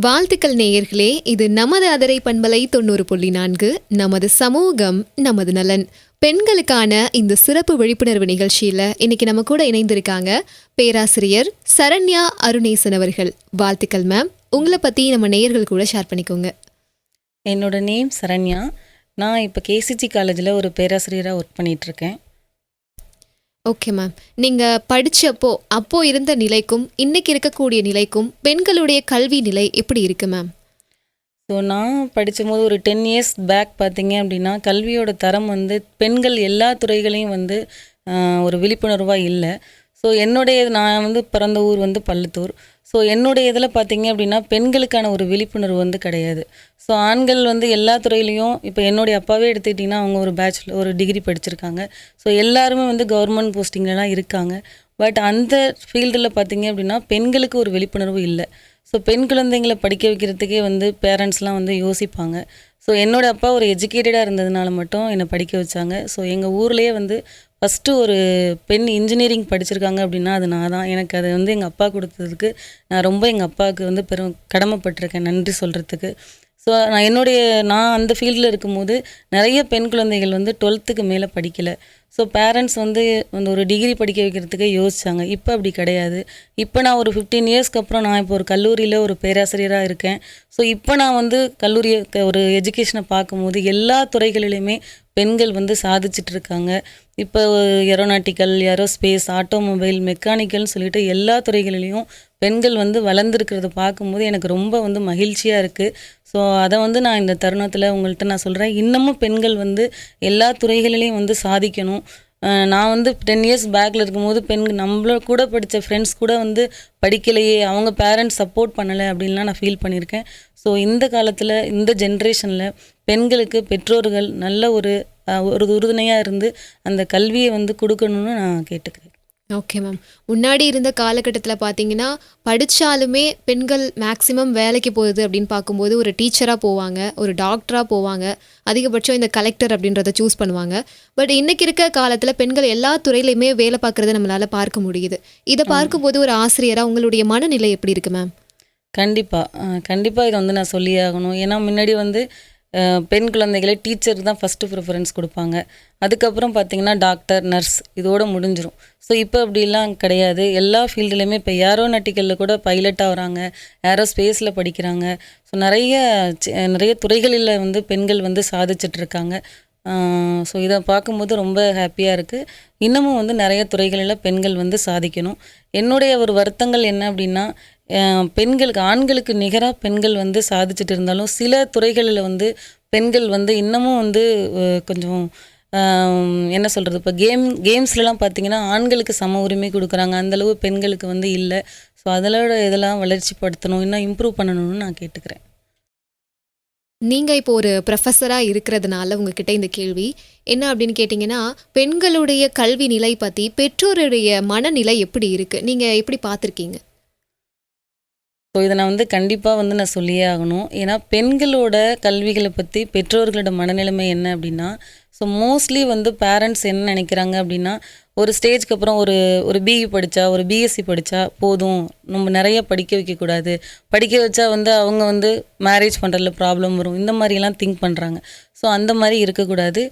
வாழ்த்துக்கள் நேயர்களே இது நமது அதரை பண்பலை தொண்ணூறு புள்ளி நான்கு நமது சமூகம் நமது நலன். பெண்களுக்கான இந்த சிறப்பு விழிப்புணர்வு நிகழ்ச்சியில இன்னைக்கு நம்ம கூட இணைந்திருக்காங்க பேராசிரியர் சரண்யா அருணேசன் அவர்கள். வாழ்த்துக்கள் மேம் உங்களை பத்தி நம்ம நேயர்கள் கூட ஷேர் பண்ணிக்கோங்க. என்னோட நேம் சரண்யா. நான் இப்போ கேசிஜி காலேஜில் ஒரு பேராசிரியராக ஒர்க் பண்ணிகிட்ருக்கேன் ஓகே மேம் நீங்கள் படித்தப்போ அப்போ இருந்த நிலைக்கும் இன்னைக்கு இருக்கக்கூடிய நிலைக்கும் பெண்களுடைய கல்வி நிலை எப்படி இருக்கு மேம் ஸோ நான் படிக்கும்போது ஒரு டென் இயர்ஸ் பேக் பார்த்தீங்க அப்படின்னா கல்வியோட தரம் வந்து பெண்கள் எல்லா துறைகளையும் வந்து ஒரு விழிப்புணர்வாக இல்லை. ஸோ என்னுடைய நான் வந்து பிறந்த ஊர் வந்து பள்ளத்தூர். ஸோ என்னுடைய இதில் பார்த்தீங்க அப்படின்னா பெண்களுக்கான ஒரு விழிப்புணர்வு வந்து கிடையாது. ஸோ ஆண்கள் வந்து எல்லா துறையிலையும் இப்போ என்னுடைய அப்பாவே எடுத்துக்கிட்டிங்கன்னா அவங்க ஒரு பேச்சுலர் ஒரு டிகிரி படிச்சிருக்காங்க. ஸோ எல்லாருமே வந்து கவர்மெண்ட் போஸ்டிங்லலாம் இருக்காங்க. பட் அந்த ஃபீல்டில் பார்த்தீங்க அப்படின்னா பெண்களுக்கு ஒரு விழிப்புணர்வு இல்லை. ஸோ பெண் குழந்தைங்களை படிக்க வைக்கிறதுக்கே வந்து பேரண்ட்ஸ்லாம் வந்து யோசிப்பாங்க. ஸோ என்னோட அப்பா ஒரு எஜுகேட்டடாக இருந்ததுனால மட்டும் என்னை படிக்க வச்சாங்க. ஸோ எங்கள் ஊர்லேயே வந்து ஃபஸ்ட்டு ஒரு பெண் இன்ஜினியரிங் படிச்சிருக்காங்க அப்படின்னா அது நான் தான். எனக்கு அது வந்து எங்கள் அப்பா கொடுத்ததுக்கு நான் ரொம்ப எங்கள் அப்பாவுக்கு வந்து பெரும் கடமைப்பட்டிருக்கேன். நன்றி சொல்கிறதுக்கு ஸோ நான் என்னுடைய நான் அந்த ஃபீல்டில் இருக்கும்போது நிறைய பெண் குழந்தைகள் வந்து டுவெல்த்துக்கு மேலே படிக்கலை. ஸோ பேரண்ட்ஸ் வந்து வந்து ஒரு டிகிரி படிக்க வைக்கிறதுக்கு யோசித்தாங்க இப்போ அப்படி கிடையாது. இப்போ நான் ஒரு ஃபிஃப்டீன் இயர்ஸ்க்கு அப்புறம் நான் இப்போ ஒரு கல்லூரியில் ஒரு பேராசிரியராக இருக்கேன். ஸோ இப்போ நான் வந்து கல்லூரியை ஒரு எஜுகேஷனை பார்க்கும்போது எல்லா துறைகளிலுமே பெண்கள் வந்து சாதிச்சிட்ருக்காங்க இருக்காங்க. இப்போ ஏரோநாட்டிக்கல் ஏரோஸ்பேஸ் ஆட்டோமொபைல் மெக்கானிக்கல்னு சொல்லிட்டு எல்லா துறைகளிலையும் பெண்கள் வந்து வளர்ந்துருக்கிறத பார்க்கும்போது எனக்கு ரொம்ப வந்து மகிழ்ச்சியாக இருக்குது ஸோ அதை வந்து நான் இந்த தருணத்தில் உங்கள்கிட்ட நான் சொல்கிறேன் இன்னமும் பெண்கள் வந்து எல்லா துறைகளிலையும் வந்து சாதிக்கணும். நான் வந்து டென் இயர்ஸ் பேக்கில் இருக்கும்போது பெண்கள் நம்மள கூட படித்த ஃப்ரெண்ட்ஸ் கூட வந்து படிக்கலையே அவங்க பேரண்ட்ஸ் சப்போர்ட் பண்ணலை அப்படின்லாம் நான் ஃபீல் பண்ணியிருக்கேன். ஸோ இந்த காலத்தில் இந்த ஜென்ரேஷனில் பெண்களுக்கு பெற்றோர்கள் நல்ல ஒரு ஒரு உறுதுணையாக இருந்து அந்த கல்வியை வந்து கொடுக்கணும்னு நான் கேட்டுக்கிறேன். ஓகே மேம் முன்னாடி இருந்த காலகட்டத்தில் பார்த்தீங்கன்னா படித்தாலுமே பெண்கள் மேக்ஸிமம் வேலைக்கு போகுது அப்படின்னு பார்க்கும்போது ஒரு டீச்சராக போவாங்க ஒரு டாக்டராக போவாங்க அதிகபட்சம் இந்த கலெக்டர் அப்படின்றத சூஸ் பண்ணுவாங்க. பட் இன்னைக்கு இருக்க காலத்தில் பெண்கள் எல்லா துறையிலையுமே வேலை பார்க்குறத நம்மளால் பார்க்க முடியுது. இதை பார்க்கும்போது ஒரு ஆசிரியராக உங்களுடைய மனநிலை எப்படி இருக்கு மேம் கண்டிப்பாக கண்டிப்பாக இதை வந்து நான் சொல்லியே ஆகணும். ஏன்னா முன்னாடி வந்து பெண் குழந்தைகளை டீச்சர் தான் ஃபஸ்ட்டு ப்ரிஃபரன்ஸ் கொடுப்பாங்க. அதுக்கப்புறம் பார்த்திங்கன்னா டாக்டர் நர்ஸ் இதோடு முடிஞ்சிடும் ஸோ இப்போ அப்படிலாம் கிடையாது. எல்லா ஃபீல்டுலையுமே இப்போ ஏரோநாட்டிக்கலில் கூட பைலட்டாக வராங்க. ஏரோஸ்பேஸில் படிக்கிறாங்க. ஸோ நிறைய நிறைய துறைகளில் வந்து பெண்கள் வந்து சாதிச்சிட்ருக்காங்க ஸோ இதை பார்க்கும்போது ரொம்ப ஹாப்பியாக இருக்குது இன்னமும் வந்து நிறைய துறைகளில் பெண்கள் வந்து சாதிக்கணும். என்னுடைய ஒரு வருத்தங்கள் என்ன அப்படின்னா பெண்களுக்கு ஆண்களுக்கு நிகராக பெண்கள் வந்து சாதிச்சுட்டு இருந்தாலும் சில துறைகளில் வந்து பெண்கள் வந்து இன்னமும் வந்து கொஞ்சம் என்ன சொல்கிறது இப்போ கேம் கேம்ஸ்லலாம் பார்த்தீங்கன்னா ஆண்களுக்கு சம உரிமை கொடுக்குறாங்க. அந்தளவு பெண்களுக்கு வந்து இல்லை. ஸோ அதோட இதெல்லாம் வளர்ச்சிப்படுத்தணும். இன்னும் இம்ப்ரூவ் பண்ணணும்னு நான் கேட்டுக்கிறேன். நீங்கள் இப்போ ஒரு ப்ரொஃபஸராக இருக்கிறதுனால உங்ககிட்ட இந்த கேள்வி என்ன அப்படின்னு கேட்டிங்கன்னா பெண்களுடைய கல்வி நிலை பற்றி பெற்றோருடைய மனநிலை எப்படி இருக்குது நீங்கள் எப்படி பார்த்துருக்கீங்க? ஸோ இதை நான் வந்து கண்டிப்பாக வந்து நான் சொல்லியே ஆகணும். ஏன்னா பெண்களோட கல்விகளை பற்றி பெற்றோர்களோட மனநிலைமை என்ன அப்படின்னா ஸோ மோஸ்ட்லி வந்து பேரண்ட்ஸ் என்ன நினைக்கிறாங்க அப்படின்னா ஒரு ஸ்டேஜ்க்கு அப்புறம் ஒரு ஒரு பிஇ படித்தா ஒரு பிஎஸ்சி படித்தா போதும். நம்ம நிறைய படிக்க வைக்கக்கூடாது படிக்க வச்சா வந்து அவங்க வந்து மேரேஜ் பண்ணுறதுல ப்ராப்ளம் வரும். இந்த மாதிரிலாம் திங்க் பண்ணுறாங்க ஸோ அந்த மாதிரி இருக்கக்கூடாது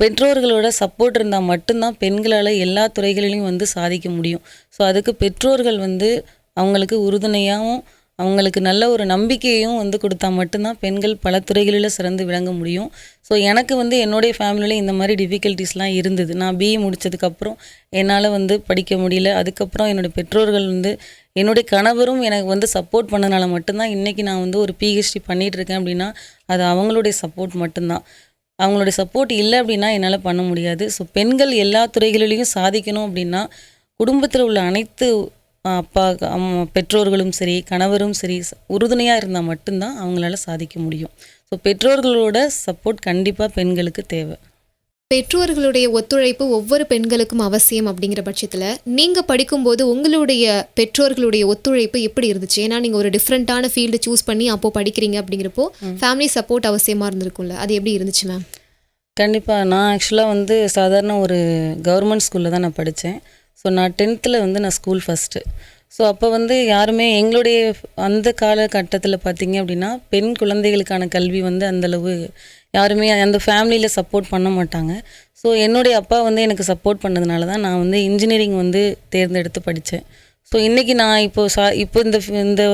பெற்றோர்களோட சப்போர்ட் இருந்தால் மட்டும்தான் பெண்களால் எல்லா துறைகளிலையும் வந்து சாதிக்க முடியும். ஸோ அதுக்கு பெற்றோர்கள் வந்து அவங்களுக்கு உறுதுணையாகவும் அவங்களுக்கு நல்ல ஒரு நம்பிக்கையும் வந்து கொடுத்தா மட்டும்தான் பெண்கள் பல துறைகளில் சிறந்து விளங்க முடியும். ஸோ எனக்கு வந்து என்னுடைய ஃபேமிலியில் இந்த மாதிரி டிஃபிகல்ட்டிஸ்லாம் இருந்தது. நான் பிஇ முடித்ததுக்கப்புறம் என்னால் வந்து படிக்க முடியல. அதுக்கப்புறம் என்னுடைய பெற்றோர்கள் வந்து என்னுடைய கணவரும் எனக்கு வந்து சப்போர்ட் பண்ணனால மட்டும்தான் இன்றைக்கி நான் வந்து ஒரு பிஹெச்டி பண்ணிகிட்டு இருக்கேன் அப்படின்னா அது அவங்களுடைய சப்போர்ட் மட்டும்தான். அவங்களுடைய சப்போர்ட் இல்லை அப்படின்னா என்னால் பண்ண முடியாது. ஸோ பெண்கள் எல்லா துறைகளிலையும் சாதிக்கணும் அப்படின்னா குடும்பத்தில் உள்ள அனைத்து அப்பா பெற்றோர்களும் சரி கணவரும் சரி உறுதுணையாக இருந்தால் மட்டும்தான் அவங்களால சாதிக்க முடியும். ஸோ பெற்றோர்களோட சப்போர்ட் கண்டிப்பாக பெண்களுக்கு தேவை. பெற்றோர்களுடைய ஒத்துழைப்பு ஒவ்வொரு பெண்களுக்கும் அவசியம் அப்படிங்கிற பட்சத்தில் நீங்கள் படிக்கும்போது உங்களுடைய பெற்றோர்களுடைய ஒத்துழைப்பு எப்படி இருந்துச்சு? ஏன்னா நீங்கள் ஒரு டிஃப்ரெண்ட்டான ஃபீல்டு சூஸ் பண்ணி அப்போ படிக்கிறீங்க அப்படிங்கிறப்போ ஃபேமிலி சப்போர்ட் அவசியமாக இருந்திருக்கும்ல? அது எப்படி இருந்துச்சு மேம் கண்டிப்பாக நான் ஆக்சுவலாக வந்து சாதாரண ஒரு கவர்மெண்ட் ஸ்கூலில் தான் நான் படித்தேன் ஸோ நான் டென்த்தில் வந்து நான் ஸ்கூல் ஃபஸ்ட்டு ஸோ அப்போ வந்து யாருமே எங்களுடைய அந்த காலகட்டத்தில் பார்த்தீங்க அப்படின்னா பெண் குழந்தைகளுக்கான கல்வி வந்து அந்தளவு யாருமே அந்த ஃபேமிலியில் சப்போர்ட் பண்ண மாட்டாங்க. ஸோ என்னுடைய அப்பா வந்து எனக்கு சப்போர்ட் பண்ணதுனால தான் நான் வந்து இன்ஜினியரிங் வந்து தேர்ந்தெடுத்து படித்தேன் ஸோ இன்றைக்கி நான் இப்போது சா இப்போ இந்த இந்த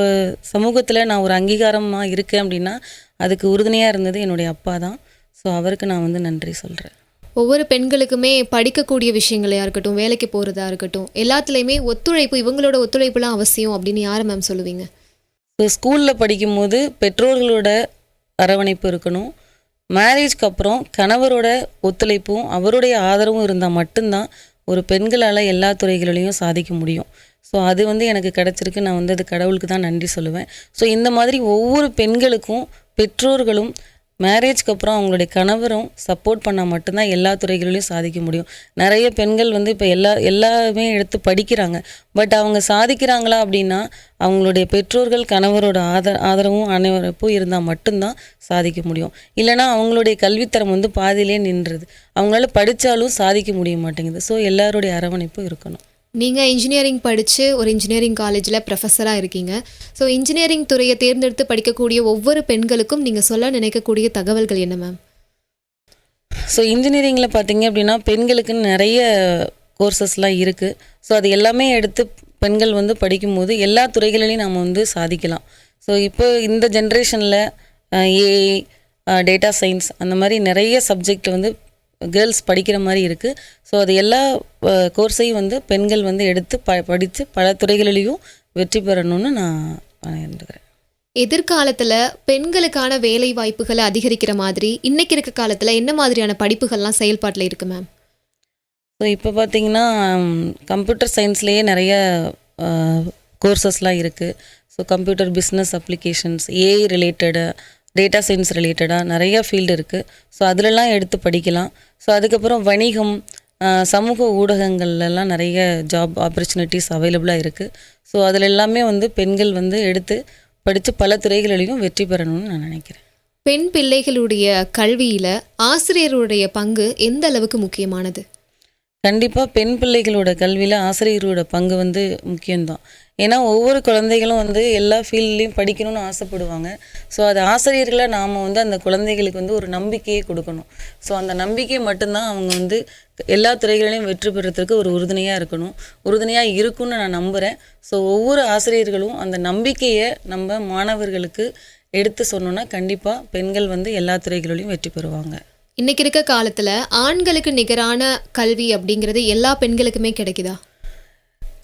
சமூகத்தில் நான் ஒரு அங்கீகாரமாக இருக்கேன் அப்படின்னா அதுக்கு உறுதுணையாக இருந்தது என்னுடைய அப்பா தான். ஸோ அவருக்கு நான் வந்து நன்றி சொல்கிறேன் ஒவ்வொரு பெண்களுக்குமே படிக்கக்கூடிய விஷயங்களையா இருக்கட்டும் வேலைக்கு போகிறதா இருக்கட்டும் எல்லாத்துலேயுமே ஒத்துழைப்பு இவங்களோட ஒத்துழைப்புலாம் அவசியம் அப்படின்னு யாரை மேம் சொல்லுவீங்க? ஸோ ஸ்கூலில் படிக்கும்போது பெற்றோர்களோட அரவணைப்பு இருக்கணும். மேரேஜ்க்கு அப்புறம் கணவரோட ஒத்துழைப்பும் அவருடைய ஆதரவும் இருந்தால் மட்டும்தான் ஒரு பெண்களால் எல்லா துறைகளிலையும் சாதிக்க முடியும். ஸோ அது வந்து எனக்கு கிடச்சிருக்கு. நான் வந்து அது கடவுளுக்கு தான் நன்றி சொல்லுவேன். ஸோ இந்த மாதிரி ஒவ்வொரு பெண்களுக்கும் பெற்றோர்களும் மேரேஜ்க்கு அப்புறம் அவங்களுடைய கணவரும் சப்போர்ட் பண்ணால் மட்டும்தான் எல்லா துறைகளிலையும் சாதிக்க முடியும். நிறைய பெண்கள் வந்து இப்போ எல்லா எல்லாமே எடுத்து படிக்கிறாங்க. பட் அவங்க சாதிக்கிறாங்களா அப்படின்னா அவங்களுடைய பெற்றோர்கள் கணவரோட ஆதர ஆதரவும் அனைவரப்பும் இருந்தால் மட்டும்தான் சாதிக்க முடியும். இல்லைனா அவங்களுடைய கல்வித்தரம் வந்து பாதியிலே நின்றுது. அவங்களால படித்தாலும் சாதிக்க முடிய மாட்டேங்குது. ஸோ எல்லாருடைய அரவணைப்பும் இருக்கணும். நீங்கள் இன்ஜினியரிங் படித்து ஒரு இன்ஜினியரிங் காலேஜில் ப்ரொஃபஸராக இருக்கீங்க. ஸோ இன்ஜினியரிங் துறையை தேர்ந்தெடுத்து படிக்கக்கூடிய ஒவ்வொரு பெண்களுக்கும் நீங்கள் சொல்ல நினைக்கக்கூடிய தகவல்கள் என்ன மேம் ஸோ இன்ஜினியரிங்கில் பார்த்தீங்க அப்படின்னா பெண்களுக்குன்னு நிறைய கோர்சஸ்லாம் இருக்குது ஸோ அது எல்லாமே எடுத்து பெண்கள் வந்து படிக்கும்போது எல்லா துறைகளிலையும் நம்ம வந்து சாதிக்கலாம். ஸோ இப்போ இந்த ஜென்ரேஷனில் ஏஐ டேட்டா சயின்ஸ் அந்த மாதிரி நிறைய சப்ஜெக்ட் வந்து கேர்ள்ஸ் படிக்கிற மாதிரி இருக்குது ஸோ அது எல்லா கோர்ஸையும் வந்து பெண்கள் வந்து எடுத்து ப படித்து பல துறைகளிலையும் வெற்றி பெறணும்னு நான் இருக்கிறேன் எதிர்காலத்தில் பெண்களுக்கான வேலை வாய்ப்புகளை அதிகரிக்கிற மாதிரி இன்னைக்கு இருக்க காலத்தில் என்ன மாதிரியான படிப்புகள்லாம் செயல்பாட்டில் இருக்கு மேம் ஸோ இப்போ பார்த்தீங்கன்னா கம்ப்யூட்டர் சயின்ஸ்லேயே நிறைய கோர்சஸ்லாம் இருக்குது so computer business applications AI related data science ரிலேட்டடாக நிறைய ஃபீல்டு இருக்குது ஸோ அதிலலாம் எடுத்து படிக்கலாம். ஸோ அதுக்கப்புறம் வணிகம் சமூக ஊடகங்கள்லாம் நிறைய ஜாப் ஆப்பர்ச்சுனிட்டிஸ் அவைலபிளாக இருக்குது ஸோ அதில் எல்லாமே வந்து பெண்கள் வந்து எடுத்து படித்து பல துறைகளிலையும் வெற்றி பெறணும்னு நான் நினைக்கிறேன். பெண் பிள்ளைகளுடைய கல்வியில் ஆசிரியருடைய பங்கு எந்த அளவுக்கு முக்கியமானது? கண்டிப்பாக பெண் பிள்ளைகளோட கல்வியில் ஆசிரியரோட பங்கு வந்து முக்கியம்தான். ஏன்னா ஒவ்வொரு குழந்தைகளும் வந்து எல்லா ஃபீல்ட்லேயும் படிக்கணும்னு ஆசைப்படுவாங்க. ஸோ அது ஆசிரியர்களை நாம் வந்து அந்த குழந்தைகளுக்கு வந்து ஒரு நம்பிக்கையை கொடுக்கணும். ஸோ அந்த நம்பிக்கை மட்டும்தான் அவங்க வந்து எல்லா துறைகளிலையும் வெற்றி பெறத்துக்கு ஒரு உறுதுணையாக இருக்கணும். உறுதுணையாக இருக்கும்னு நான் நம்புகிறேன் ஸோ ஒவ்வொரு ஆசிரியர்களும் அந்த நம்பிக்கையை நம்ம மாணவர்களுக்கு எடுத்து சொன்னோன்னா கண்டிப்பாக பெண்கள் வந்து எல்லா துறைகளிலையும் வெற்றி பெறுவாங்க. இன்னைக்கு இருக்க காலத்தில் ஆண்களுக்கு நிகரான கல்வி அப்படிங்கிறது எல்லா பெண்களுக்குமே கிடைக்குதா?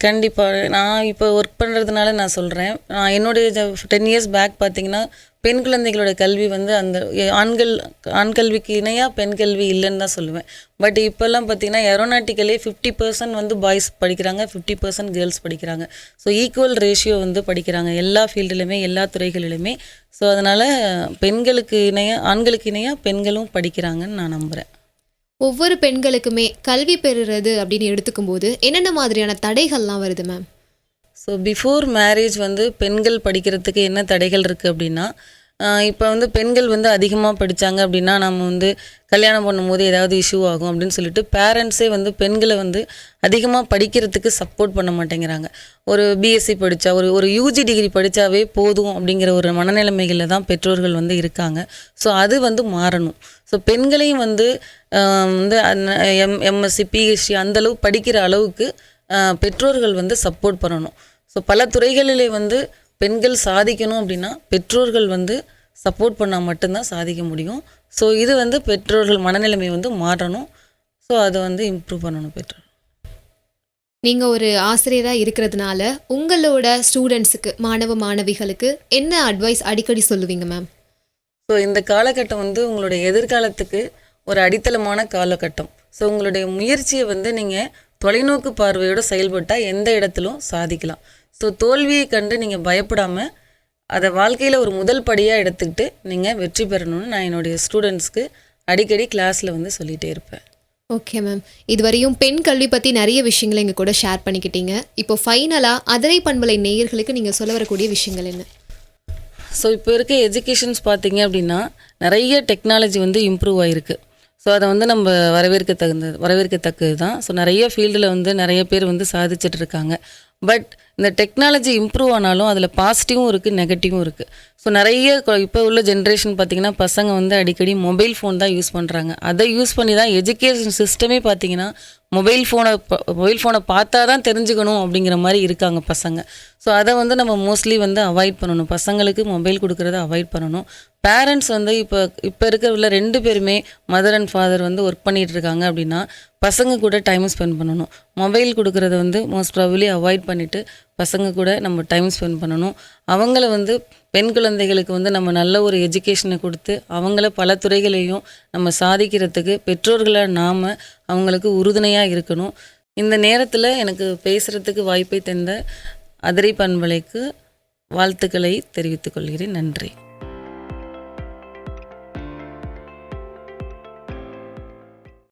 கண்டிப்பாக நான் இப்போ ஒர்க் பண்ணுறதுனால நான் சொல்கிறேன் நான் என்னுடைய டென் இயர்ஸ் பேக் பார்த்தீங்கன்னா பெண் குழந்தைகளோட கல்வி வந்து அந்த ஆண்கள் ஆண் கல்விக்கு இணையாக பெண் கல்வி இல்லைன்னு தான் சொல்லுவேன். பட் இப்போல்லாம் பார்த்தீங்கன்னா ஏரோநாட்டிக்கலே ஃபிஃப்டி பர்சன்ட் வந்து பாய்ஸ் படிக்கிறாங்க ஃபிஃப்டி பர்சன்ட் கேர்ள்ஸ் படிக்கிறாங்க. ஸோ ஈக்குவல் ரேஷியோ வந்து படிக்கிறாங்க. எல்லா ஃபீல்டுலையுமே எல்லா துறைகளிலுமே. ஸோ அதனால் பெண்களுக்கு இணையாக ஆண்களுக்கு இணையாக பெண்களும் படிக்கிறாங்கன்னு நான் நம்புகிறேன் ஒவ்வொரு பெண்களுக்குமே கல்வி பெறுறது அப்படின்னு எடுத்துக்கும் போது என்னென்ன மாதிரியான தடைகள்லாம் வருது மேம் ஸோ பிஃபோர் மேரேஜ் வந்து பெண்கள் படிக்கிறதுக்கு என்ன தடைகள் இருக்குது அப்படின்னா இப்போ வந்து பெண்கள் வந்து அதிகமாக படித்தாங்க அப்படின்னா நம்ம வந்து கல்யாணம் பண்ணும்போது ஏதாவது இஷ்யூ ஆகும் அப்படின்னு சொல்லிட்டு பேரண்ட்ஸே வந்து பெண்களை வந்து அதிகமாக படிக்கிறதுக்கு சப்போர்ட் பண்ண மாட்டேங்கிறாங்க. ஒரு பிஎஸ்சி படித்தா ஒரு ஒரு யூஜி டிகிரி படித்தாவே போதும் அப்படிங்கிற ஒரு மனநிலைமைகளில் தான் பெற்றோர்கள் வந்து இருக்காங்க. ஸோ அது வந்து மாறணும். ஸோ பெண்களையும் வந்து வந்து எம் எம்எஸ்சி பிஹெச்டி அந்தளவு படிக்கிற அளவுக்கு பெற்றோர்கள் வந்து சப்போர்ட் பண்ணணும். ஸோ பல துறைகளிலே வந்து பெண்கள் சாதிக்கணும் அப்படின்னா பெற்றோர்கள் வந்து சப்போர்ட் பண்ணால் மட்டும்தான் சாதிக்க முடியும். ஸோ இது வந்து பெற்றோர்கள் மனநிலைமை வந்து மாறணும் ஸோ அதை வந்து இம்ப்ரூவ் பண்ணணும் பெற்றோர். நீங்கள் ஒரு ஆசிரியராக இருக்கிறதுனால உங்களோட ஸ்டூடெண்ட்ஸுக்கு மாணவ மாணவிகளுக்கு என்ன அட்வைஸ் அடிக்கடி சொல்லுவீங்க மேம் ஸோ இந்த காலகட்டம் வந்து உங்களுடைய எதிர்காலத்துக்கு ஒரு அடித்தளமான காலகட்டம். ஸோ உங்களுடைய முயற்சியை வந்து நீங்கள் தொலைநோக்கு பார்வையோடு செயல்பட்டால் எந்த இடத்திலும் சாதிக்கலாம். ஸோ தோல்வியை கண்டு நீங்கள் பயப்படாமல் அதை வாழ்க்கையில் ஒரு முதல் படியாக எடுத்துக்கிட்டு நீங்கள் வெற்றி பெறணும்னு நான் என்னுடைய ஸ்டூடெண்ட்ஸ்க்கு அடிக்கடி கிளாஸில் வந்து சொல்லிகிட்டே இருப்பேன். ஓகே மேம் இதுவரையும் பெண் கல்வி பற்றி நிறைய விஷயங்களை எங்கள் கூட ஷேர் பண்ணிக்கிட்டீங்க. இப்போ ஃபைனலாக அதிரை பண்பலை நேயர்களுக்கு நீங்கள் சொல்ல வரக்கூடிய விஷயங்கள் என்ன? ஸோ இப்போ இருக்க எஜுகேஷன்ஸ் பார்த்தீங்க அப்படின்னா நிறைய டெக்னாலஜி வந்து இம்ப்ரூவ் ஆகிருக்கு ஸோ அதை வந்து நம்ம வரவேற்க தகுந்தது வரவேற்கத்தக்கது தான் ஸோ நிறைய ஃபீல்டில் வந்து நிறைய பேர் வந்து சாதிச்சுட்டு இருக்காங்க பட் இந்த டெக்னாலஜி இம்ப்ரூவ் ஆனாலும் அதில் பாசிட்டிவும் இருக்குது நெகட்டிவும் இருக்குது ஸோ நிறைய இப்போ உள்ள ஜென்ரேஷன் பார்த்திங்கன்னா பசங்க வந்து அடிக்கடி மொபைல் ஃபோன் தான் யூஸ் பண்ணுறாங்க அதை யூஸ் பண்ணி தான் எஜுகேஷன் சிஸ்டமே பார்த்திங்கன்னா மொபைல் ஃபோனை மொபைல் ஃபோனை பார்த்தா தான் தெரிஞ்சுக்கணும் அப்படிங்கிற மாதிரி இருக்காங்க பசங்க. ஸோ அதை வந்து நம்ம மோஸ்ட்லி வந்து அவாய்ட் பண்ணணும். பசங்களுக்கு மொபைல் கொடுக்குறத அவாய்ட் பண்ணணும். பேரண்ட்ஸ் வந்து இப்போ இப்போ இருக்கிற ரெண்டு பேருமே மதர் அண்ட் ஃபாதர் வந்து ஒர்க் பண்ணிகிட்டு இருக்காங்க அப்படின்னா பசங்க கூட டைம் ஸ்பெண்ட் பண்ணணும். மொபைல் கொடுக்குறத வந்து மோஸ்ட் ப்ராபப்ளி அவாய்ட் பண்ணிவிட்டு பசங்க கூட நம்ம டைம் ஸ்பெண்ட் பண்ணணும். அவங்கள வந்து பெண் குழந்தைகளுக்கு வந்து நம்ம நல்ல ஒரு எஜுகேஷனை கொடுத்து அவங்கள பல துறைகளையும் நம்ம சாதிக்கிறதுக்கு பெற்றோர்களை நாம் அவங்களுக்கு உறுதுணையாக இருக்கணும். இந்த நேரத்தில் எனக்கு பேசுகிறதுக்கு வாய்ப்பை தந்த அதிரை பண்பலைக்கு வாழ்த்துக்களை தெரிவித்துக் கொள்கிறேன். நன்றி.